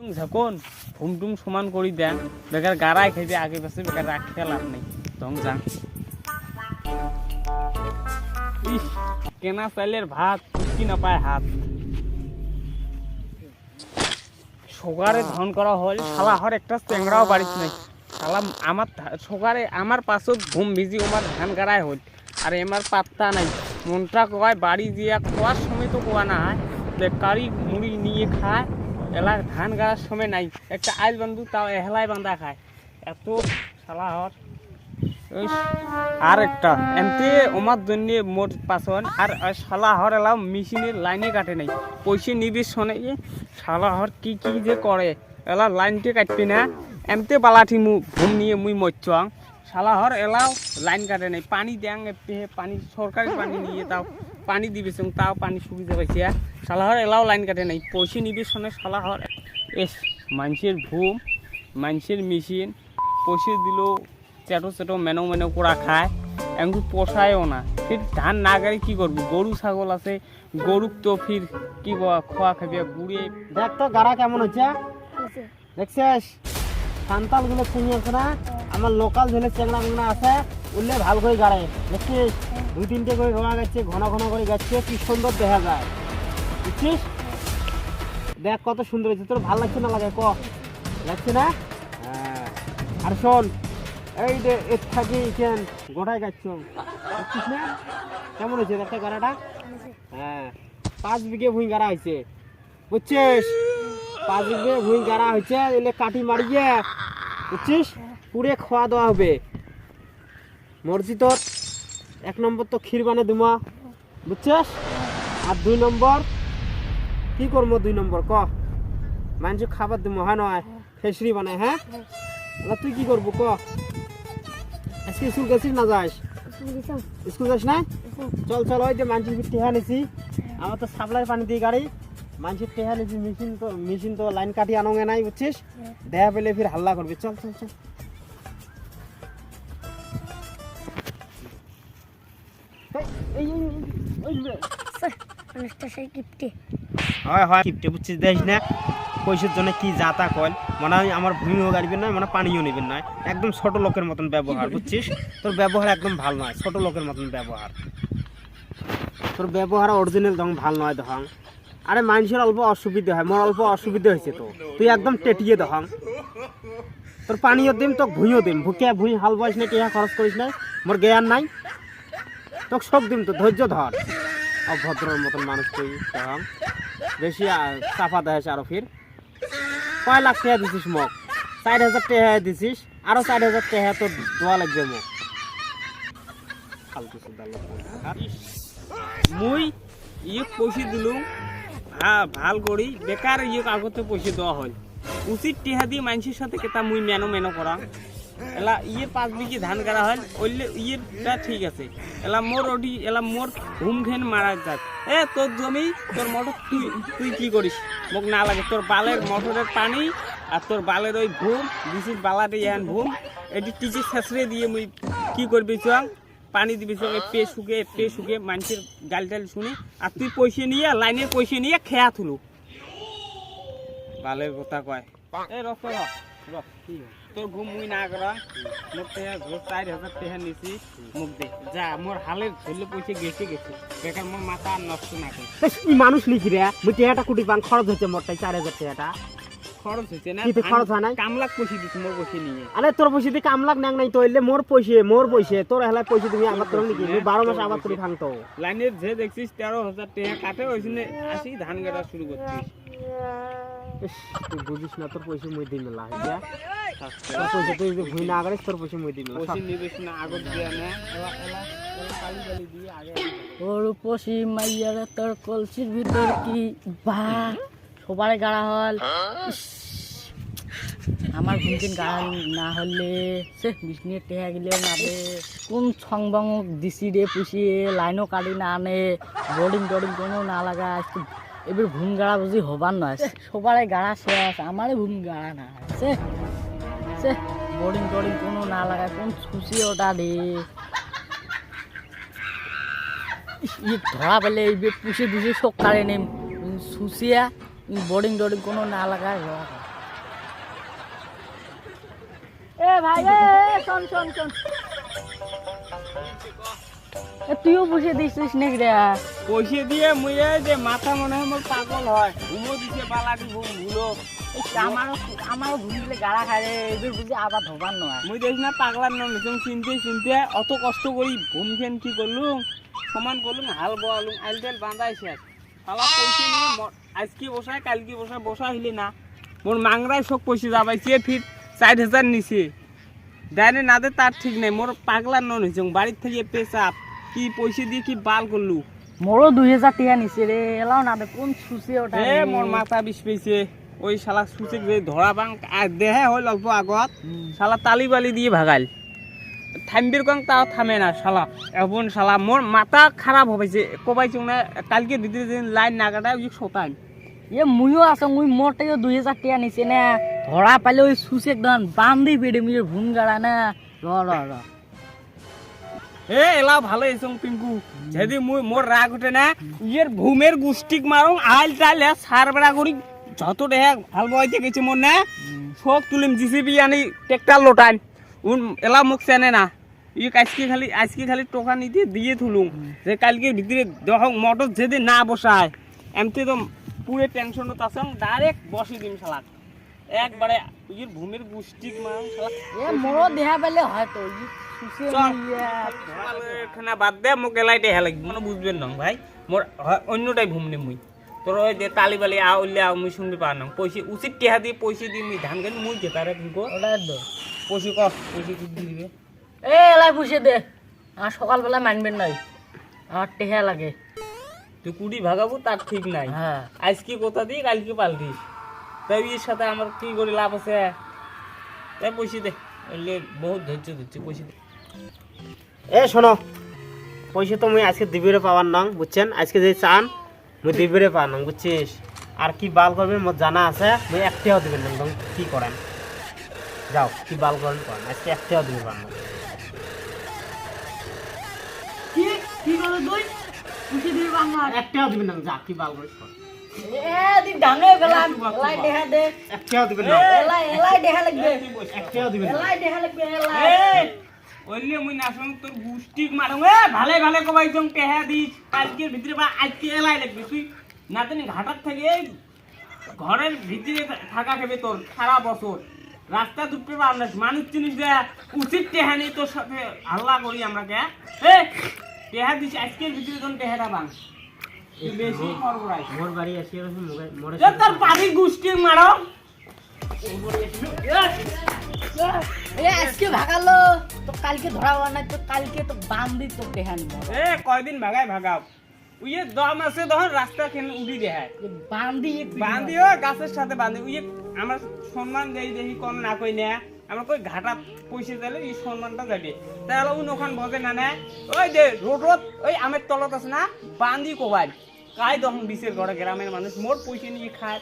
যখন ঘুম টুম সমান বেকার খাইবে, আগে পাশে বেকার নেই। যান। কেনা চাইলের ভাত না পায় হাত। ধন করা হল, শালা হর একটা চেংড়াও বাড়িতে নাই। শালা, আমার সকারে আমার পাছত ঘুম ভিজি আমার ধান গাড়াই হল আর এমার পাত্তা নাই। মনটা কয় বাড়ি দিয়া খাওয়ার সময় তো কোয়া না হয়। বেকারি মুড়ি নিয়ে খায়। এলা ধান গাড়ার সময় নাই। একটা আইল বান্ধু, তাও এহলাই বান্ধা খায়। এত শালা হর আর একটা। এমতে আমার জন্য মোট পাচন আর শালা হর এলাও মেশিনের লাইনে কাটে নাই। পয়সা নিবি শোনে শালা হর কি কি যে করে এলা লাইনতে কাটবি না। এমতে বালাঠি মু ঘুম নিয়ে মুই মরছং শালা হর এলাও লাইন কাটে নাই। পানি দেন পানি সরকারি পানি নিয়ে তাও। পানি দিবি তাও পানি সুবিধা পাইছে। শালা হর এলাও লাইন কাটে নাই পয়সা নিবি শোনে শালা হর এস মানুষের ঘুম মানুষের মেশিন পয়সা দিলেও চেটো চেটো মেনো মেনো করা খায় এমন পোষায়ও না। ফির ধান না গাড়ি কি করবি? গরু ছাগল আছে গরুক তো ফির কি খোয়া খাবিয়া গুড়িয়ে দেখ তো গাড়া কেমন হচ্ছে দেখছিস? সান্তালগুলো চিনি আছে না? আমার লোকাল ঝেলে চেংড়া মেংড়া আছে উঠলে ভালো করে গাড়ে। দেখছিস? দুই তিনটে করে ঘোড়া যাচ্ছে ঘন ঘন করে যাচ্ছে কি সুন্দর দেখা যায়। বুঝছিস দেখ কত সুন্দর হয়েছে। তোর ভালো লাগছে না লাগে, ক? লাগছে না? হ্যাঁ। আর শোন, এই যে এর থাকি কেন? গোটায় গাছ দেখছিস না? কেমন হয়েছে? একটা গাড়াটা হ্যাঁ। পাঁচ বিঘে ভুঁই গাড়া হয়েছে। বুঝছিস? পাঁচ বিঘে ভুঁই গাড়া হয়েছে, এলে কাটি মারিয়ে বুঝছিস? পুরে খাওয়া দাওয়া হবে। মসজিদত এক নম্বর তো ক্ষীর বানে দুমা বুঝছিস? আর দুই নম্বর কি করব দুই নম্বর ক মানুষ খাবার দিমো হ্যাঁ নয় খেসরি বানায় হ্যাঁ তুই কি করব ক আজকে স্কুল গেছিস না যাস স্কুল যাস না চল চল ওই যে মানুষের টেহা নিছি আমার তো সাপ্লাই পানি দিয়ে গাড়ি মানুষের টেহা নিছি মেশিন তো মেশিন তো লাইন কাটি আনোগে নাই বুঝছিস দেয়া পেলে ফির হাল্লা করবি চল চল চল এই, হয় হয় একদম মতন একদম মতন আরে মানুষের অল্প অসুবিধা হয়, মোর অল্প অসুবিধা হয়েছে তো। তুই একদম টেটিয়ে দহং তোর পানিও দিম, তোকে ভুঁইও দিম। ভুকে ভুঁই হাল বয়স না টিহা খরচ করিস না মোর জ্ঞান নাই। তোকে সব দিম তো, ধৈর্য ধর। অভদ্রর মতন মানুষ তুই দহং বেশি চাপা দেয় আরও ফির। কয় লাখ টাকা দিছিস মোক? চার হাজার টাকা দিছিস, আরও চার হাজার টাকা তোর দোয়া লাগবে সুদা লোক। মুই ইয়ে পয়সা দিলু হ্যাঁ ভালো করি, বেকার ইয়ে আগতে পয়সা দেওয়া হল উচিত টিহা দিয়ে মানুষের সাথে কেতা মুই মেনো মেনো করা। এলা ইয়ে পাঁচ বিঘি ধান কাটা হয় ওইলে ইয়েটা ঠিক আছে। এলা মোর ওটি এলা মোর ঘুম ঘেন মারা যাক। এ তোর জমি তোর মোটর তুই তুই কি করিস? মোক না লাগে তোর বালের মোটরের পানি আর তোর বালের ওই ঘুম দিছিস বালাতে ইয়ান ঘুম এটি টিচে শেষরে দিয়ে মুই কি করবি চং পানি দিবি সঙ্গে পে শুকে পে শুকে মানুষের গাল টাল শুনি। আর তুই পয়সা নিয়ে লাইনের পয়সা নিয়ে খেয়া থুলু। বালের কথা কয়। এ রস র র, কি? হল? তোর ঘুম মুই না করা মোর টেহা ঘর চার হাজার টেহা নিছি মুখ দে। যা মোর হালের ধরলে পয়সা গেছে গেছে। বেকার মোর মাথা নষ্ট না করে বেশ, মানুষ লিখি রে মুই টেহাটা কুটি পান খরচ হয়েছে মোরটাই চার হাজার টাকাটা খরচ হয়েছে না? কি তো খরচ হয় নাই? কামলাক পয়সা দিছি মোর পয়সা নিয়ে। আরে তোর পয়সা দিয়ে কাম লাগ নাং নাই তো এলে মোর পয়সা মোর পয়সা তোর হেলা পয়সা তুমি আবার তোর লিখি মুই বারো মাস আবার তোর ভাঙতো লাইনের যে দেখছিস তেরো হাজার টাকা কাটে জন্য আসি ধান কাটা শুরু করছিস তুই বুঝিস না তোর পয়সা মুই দিই মেলা পশি মাইয়ারে তোর কলসির ভিতর কি বা সবারে গাড়া হল। আমার ঘুমদিন গাড়া না হলে সে মিনিট টেহা গেলে না দে কোন সংবাং দিছি রে পুষিয়ে লাইনও কাটি না আনে। বোর্ডিং টোর্ডিং কোনো না লাগা এবার ঘুম গাড়া বুঝি হবার নয়। সবারে গাড়া শেষ আমারে ঘুম গাড়া না সে বোর্ডিং টোর্ডিং কোনো না লাগায়, কোন খুশি ওটা রে। ধরা পেলে এই পুষে সকালে নেম। বোর্ডিং টোর্ডিং কোনো না লাগায় এ তুইও বসে দিছিস নাকি পয়সা দিয়ে এই যে মাথা মনে হয় পাগল হয়। ঘুমো দিছে বালা দিব আমারও আমারও দিলে গাড়া খায় এবার বুঝি আবার ধোবার নয়। মুই দেখ না পাগলার নাম নিছং চিনতে চিনতে অত কষ্ট করি ভূম খেন কি করলুম? সমান করলুম হাল বোয়ালুম আইল তেল বাঁধাইছে শালা পয়সা নিয়ে আজকে বসায় কালকে বসায় বসা হইলে না। মোর মাংরাই সব পয়সা যাবাইছে ফির চার হাজার নিছে। দেয় না দে তার ঠিক নাই মোর পাগলার নন হয়েছে বাড়ির থেকে পেশাব। কি পয়সা দিয়ে কি বাল করলু? মোরও দুই হাজার টাকা নিছে রে এলাও না দে কোন সুসে ওটা মোর মাথা বিষ পেয়েছে। ওই শালা সুচে যে ধরা বাং দেহে হল অল্প আগত শালা তালি বালি দিয়ে ভাগাইল। থামবির কং তাও থামে না শালা। এমন শালা মোর মাথা খারাপ হবাইছে কবাইছে না কালকে দিদি দিন লাইন না কাটা ওই শতান এ মুইও আছে মুই থেকে দুই হাজার টাকা নিছে না? ধরা পাইলে ওই সুসে একদম বান্ধি পেটে মিলে ভুন গাড়া না? র র র এ এলা ভালো এসং পিঙ্কু যদি মুই মোর রাগ উঠে না ইয়ের ঘুমের গুষ্টিক মারং আইল টাইল সার বেড়া করি যত দেহে ভালো বইতে গেছে মোর না? সব তুলিম জিসিবি আনি ট্রেক্টার লোটান উন এলা মুখ চেনে না। ই আজকে খালি আজকে খালি টোকা নিতে দিয়ে থুলুম। যে কালকে ভিতরে দেখ মোটর যেদিন না বসায় এমতি তো পুরে টেনশনত আছে ডাইরেক্ট বসে দিম শালাক। একবারে ইয়ের ঘুমের গুষ্টিক মারং শালা এ মোরও দেহা পেলে হয়তো খানা বাদ দে মোক এলাই টেহা লাগবে মানে বুঝবেন না ভাই। মোর অন্যটাই ভুমনি মুই। তোর ওই যে তালি বালি আ উল্লে আ মুই শুনতে পার না। পয়সা উচিত টেহা দিয়ে পয়সা দিয়ে মুই ধান কেন মুই জেতারে কিন্তু ওটা দো। পয়সা ক পয়সা কি দিবে। এ এলাই পুষে দে। আর সকালবেলা মানবেন নাই। আমার টেহা লাগে। তুই কুড়ি ভাগাবো তার ঠিক নাই। হ্যাঁ আজকে কোথা দিয়ে কালকে পাল্টিস তাই এর সাথে আমার কি করে লাভ আছে? তাই পয়সা দে। ওইলে বহুত ধৈর্য ধরছে পয়সা দে। এ শোনো। পয়সা তো মুই আজকে দিবিরে পাওয়ার নং বুঝছেন? আজকে যে চান মুই দিবিরে পাওয়ার নং বুঝছিস? আর কি বাল করবেন মোর জানা আছে মুই একটাও দিবেন না কি করেন? যাও কি বাল করেন করেন আজকে একটাও দিবে পার না। কি? কি করে তুই? পুষে দিবি বাংলা একটাও দিবেন না যা কি বাল করিস কর। একটাও দিবেন না এলাই এলাই টেহা লাগবে। একটাও দিবেন এলাই টেহা লাগবে এলাই। ওইলে মুই নাচন তোর গুষ্টিক মারং এ ভালে ভালে কবাই জং টেহা দিস। কালকের ভিতরে বা আজকে এলাই লাগবে। তুই না জানি ঘাটার থেকে ঘরের ভিতরে থাকা খেবে তোর সারা বছর। রাস্তা দুপে পারলাস মানুষ চিনিস যে উচিত টেহা নেই তোর সাথে হাল্লা করি আমরা কে এ টেহা দিস আজকের ভিতরে তোর টেহাটা বাং বেশি করবরাই। মোর বাড়ি আসি মোরে তোর গুষ্টিক মারং। আজকে ভাগালো। তো কালকে তো কালকে তো বান্ধি তো এ কয়দিন ভাগাই ভাগাও। উইয়ে দম আছে তখন রাস্তা খেলে উড়ি দেখায় বান্ধি বান্ধিও গাছের সাথে বান্ধি। আমরা সম্মান দেই দেখি কম না কই না। আমরা কই ঘাটা পয়সা দিলে এই সম্মানটা যাবে তাহলে উন ওখান বজে না না? ওই যে রোডত ওই আমের তলত আছে না বান্ধি কোবাই। কাই তখন বিশের ঘরে গ্রামের মানুষ মোর পয়সা নিয়ে খায়